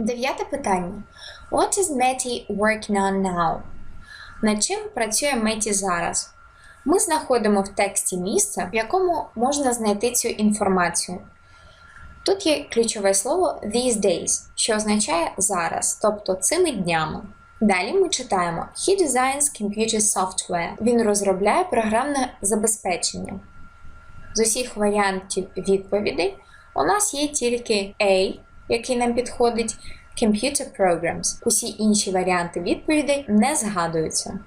Дев'яте питання. What is Matty working on now? Над чим працює Меті зараз? Ми знаходимо в тексті місце, в якому можна знайти цю інформацію. Тут є ключове слово these days, що означає зараз, тобто цими днями. Далі ми читаємо He designs computer software. Він розробляє програмне забезпечення. З усіх варіантів відповідей у нас є тільки A, який нам підходить, Computer Programs. Усі інші варіанти відповідей не згадуються.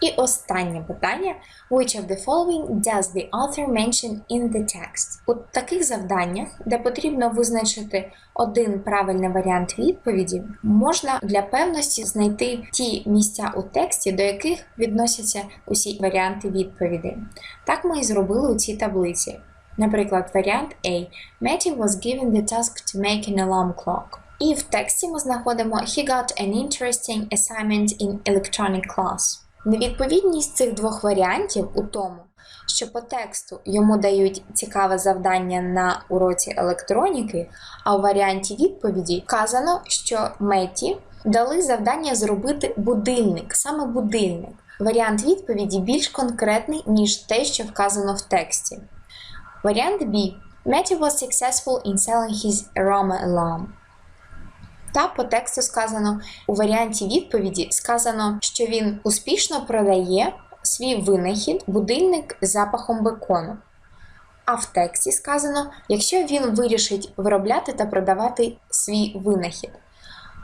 І останнє питання: Which of the following does the author mention in the text? У таких завданнях, де потрібно визначити один правильний варіант відповіді, можна для певності знайти ті місця у тексті, до яких відносяться усі варіанти відповідей. Так ми і зробили у цій таблиці. Наприклад, варіант A. Matty was given the task to make an alarm clock. І в тексті ми знаходимо He got an interesting assignment in electronic class. Невідповідність цих двох варіантів у тому, що по тексту йому дають цікаве завдання на уроці електроніки, а у варіанті відповіді вказано, що Меті дали завдання зробити будильник, саме будильник. Варіант відповіді більш конкретний, ніж те, що вказано в тексті. Варіант B. Matty was successful in selling his aroma alarm. Та по тексту сказано у варіанті відповіді сказано, що він успішно продає свій винахід будильник з запахом бекону. А в тексті сказано, якщо він вирішить виробляти та продавати свій винахід.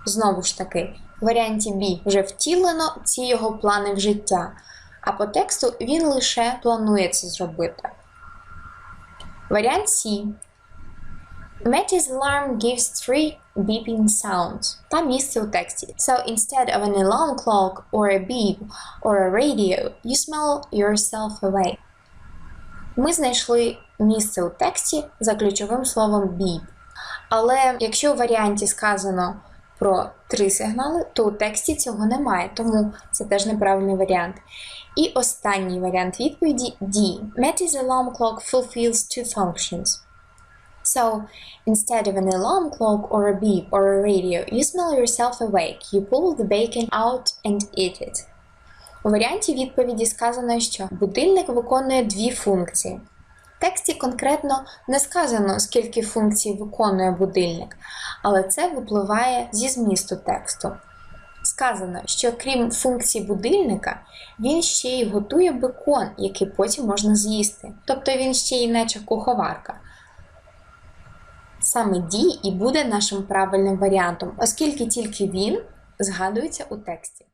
Знову ж таки, в варіанті B вже втілено ці його плани в життя, а по тексту він лише планує це зробити. Варіант C. Matty's alarm gives three beeping sounds. Та місце у тексті. So instead of an alarm clock or a beep or a radio, you smell yourself away. Ми знайшли місце у тексті за ключовим словом beep. Але якщо у варіанті сказано про три сигнали, то у тексті цього немає, тому це теж неправильний варіант. І останній варіант відповіді D. Matty's alarm clock fulfills two functions. So, instead of an alarm clock or a beep or a radio, you smell yourself awake. You pull the bacon out and eat it. У варіанті відповіді сказано, що будильник виконує дві функції. Тексті конкретно не сказано, скільки функцій виконує будильник, але це випливає зі змісту тексту. Сказано, що крім функцій будильника, він ще й готує бекон, який потім можна з'їсти. Тобто він ще й наче куховарка. Саме дій і буде нашим правильним варіантом, оскільки тільки він згадується у тексті.